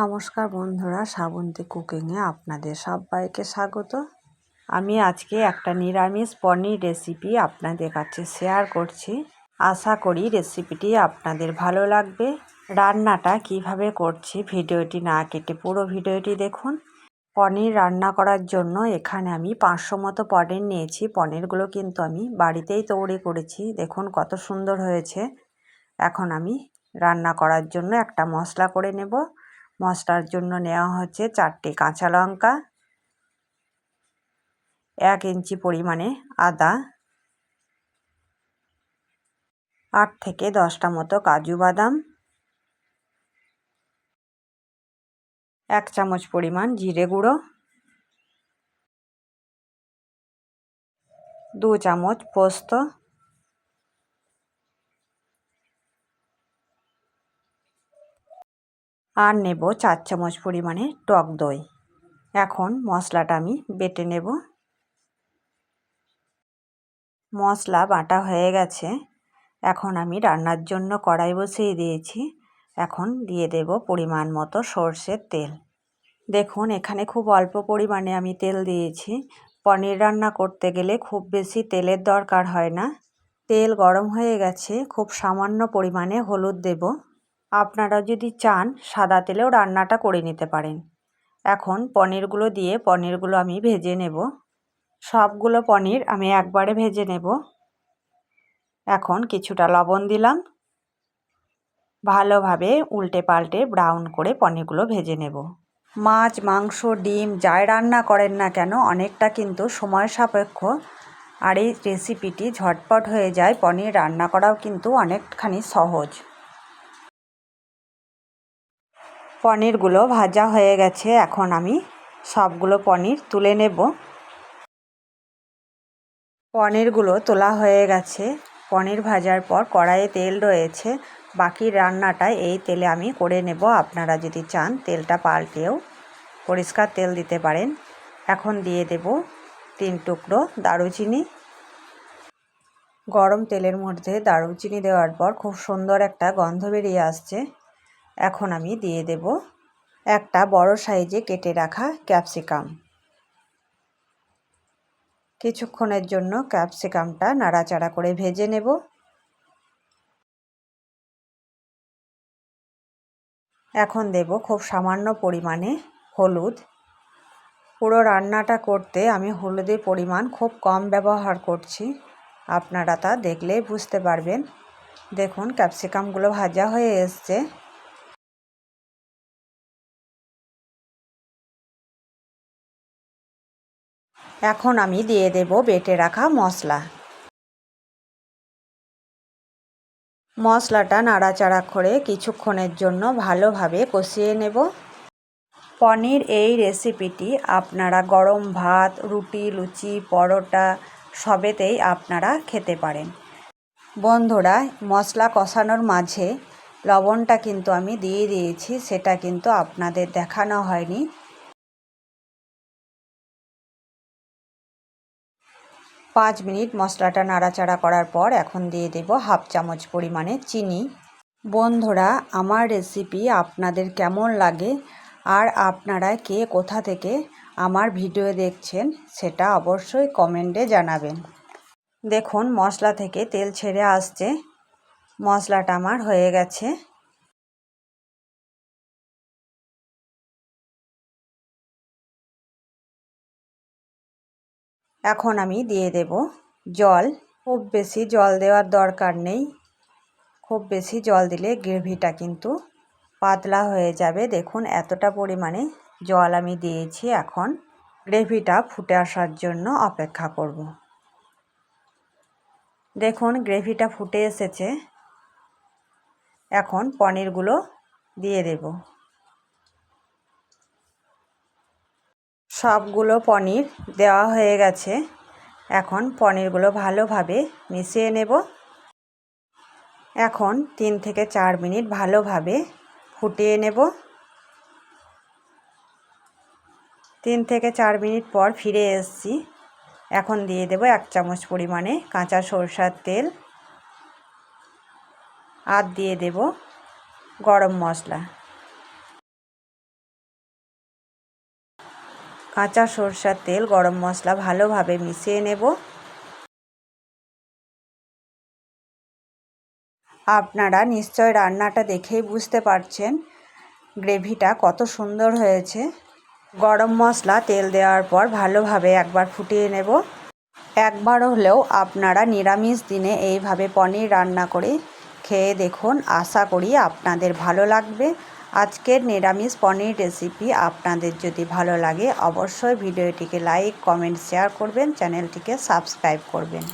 নমস্কার বন্ধুরা, শ্রাবন্তী কুকিংয়ে আপনাদের সবাইকে স্বাগত। আমি আজকে একটা নিরামিষ পনির রেসিপি আপনাদের কাছে শেয়ার করছি। আশা করি রেসিপিটি আপনাদের ভালো লাগবে। রান্নাটা কীভাবে করছি ভিডিওটি না কেটে পুরো ভিডিওটি দেখুন। পনির রান্না করার জন্য এখানে আমি পাঁচশো মতো পনির নিয়েছি। পনিরগুলো কিন্তু আমি বাড়িতেই তৈরি করেছি। দেখুন কত সুন্দর হয়েছে। এখন আমি রান্না করার জন্য একটা মশলা করে নেব। মশলার জন্য নেওয়া হচ্ছে চারটে কাঁচা লঙ্কা, এক ইঞ্চি পরিমাণে আদা, আট থেকে দশটা মতো কাজু বাদাম, এক চামচ পরিমাণ জিরে গুঁড়ো, দু চামচ পোস্ত আর নেব চার চামচ পরিমাণে টক দই। এখন মশলাটা আমি বেটে নেব। মশলা বাটা হয়ে গেছে। এখন আমি রান্নার জন্য কড়াই বসিয়ে দিয়েছি। এখন দিয়ে দেব পরিমাণ মতো সর্ষের তেল। দেখুন, এখানে খুব অল্প পরিমাণে আমি তেল দিয়েছি। পনির রান্না করতে গেলে খুব বেশি তেলের দরকার হয় না। তেল গরম হয়ে গেছে। খুব সামান্য পরিমাণে হলুদ দেব। আপনারা যদি চান, সাদা তেলেও রান্নাটা করে নিতে পারেন। এখন পনিরগুলো দিয়ে পনিরগুলো আমি ভেজে নেব। সবগুলো পনির আমি একবারে ভেজে নেব। এখন কিছুটা লবণ দিলাম। ভালোভাবে উল্টে পাল্টে ব্রাউন করে পনিরগুলো ভেজে নেব। মাছ, মাংস, ডিম যাই রান্না করেন না কেন, অনেকটা কিন্তু সময় সাপেক্ষ। আর এই রেসিপিটি ঝটপট হয়ে যায়, পনির রান্না করাও কিন্তু অনেকখানি সহজ। পনিরগুলো ভাজা হয়ে গেছে, এখন আমি সবগুলো পনির তুলে নেব। পনিরগুলো তোলা হয়ে গেছে। পনির ভাজার পর কড়াইয়ে তেল রয়েছে। বাকি রান্নাটা এই তেলে আমি করে নেব। আপনারা যদি চান তেলটা পাল্টেও পরিষ্কার তেল দিতে পারেন। এখন দিয়ে দেব তিন টুকরো দারুচিনি। গরম তেলের মধ্যে দারুচিনি দেওয়ার পর খুব সুন্দর একটা গন্ধ বেরিয়ে আসছে। এখন আমি দিয়ে দেব একটা বড় সাইজে কেটে রাখা ক্যাপসিকাম। কিছুক্ষণের জন্য ক্যাপসিকামটা নাড়াচাড়া করে ভেজে নেব। এখন দেব খুব সামান্য পরিমাণে হলুদ। পুরো রান্নাটা করতে আমি হলুদের পরিমাণ খুব কম ব্যবহার করছি। আপনারা তা দেখলেই বুঝতে পারবেন। দেখুন, ক্যাপসিকামগুলো ভাজা হয়ে এসছে। এখন আমি দিয়ে দেব বেটে রাখা মশলা। মশলাটা নাড়াচাড়া করে কিছুক্ষণের জন্য ভালোভাবে কষিয়ে নেব। পনির এই রেসিপিটি আপনারা গরম ভাত, রুটি, লুচি, পরোটা সবেতেই আপনারা খেতে পারেন। বন্ধুরা, মশলা কষানোর মাঝে লবণটা কিন্তু আমি দিয়ে দিয়েছি, সেটা কিন্তু আপনাদের দেখানো হয়নি। পাঁচ মিনিট মশলাটা নাড়াচাড়া করার পর এখন দিয়ে দেব হাফ চামচ পরিমাণে চিনি। বন্ধুরা, আমার রেসিপি আপনাদের কেমন লাগে আর আপনারা কে কোথা থেকে আমার ভিডিও দেখছেন সেটা অবশ্যই কমেন্টে জানাবেন। দেখুন, মশলা থেকে তেল ছেড়ে আসছে। মশলাটা আমার হয়ে গেছে। এখন আমি দিয়ে দেব জল। খুব বেশি জল দেওয়ার দরকার নেই। খুব বেশি জল দিলে গ্রেভিটা কিন্তু পাতলা হয়ে যাবে। দেখুন এতটা পরিমাণে জল আমি দিয়েছি এখন। গ্রেভিটা ফুটে আসার জন্য অপেক্ষা করব। দেখুন গ্রেভিটা ফুটে এসেছে। এখন পনিরগুলো দিয়ে দেব। সবগুলো পনির দেওয়া হয়ে গেছে। এখন পনিরগুলো ভালোভাবে মিশিয়ে নেব। এখন তিন থেকে চার মিনিট ভালোভাবে ফুটিয়ে নেব। তিন থেকে চার মিনিট পর ফিরে এসছি। এখন দিয়ে দেব এক চামচ পরিমাণে কাঁচা সরষার তেল। আর দিয়ে দেব গরম মশলা। কাঁচা সরষার তেল, গরম মশলা ভালোভাবে মিশিয়ে নেব। আপনারা নিশ্চয় রান্নাটা দেখেই বুঝতে পারছেন গ্রেভিটা কত সুন্দর হয়েছে। গরম মশলা, তেল দেওয়ার পর ভালোভাবে একবার ফুটিয়ে নেব। একবার হলেও আপনারা নিরামিষ দিনে এইভাবে পনির রান্না করে খেয়ে দেখুন, আশা করি আপনাদের ভালো লাগবে। আজকের নিরামিষ পনির রেসিপি আপনাদের যদি ভালো লাগে, অবশ্যই ভিডিওটিকে লাইক কমেন্ট শেয়ার করবেন চ্যানেলটিকে সাবস্ক্রাইব করবেন।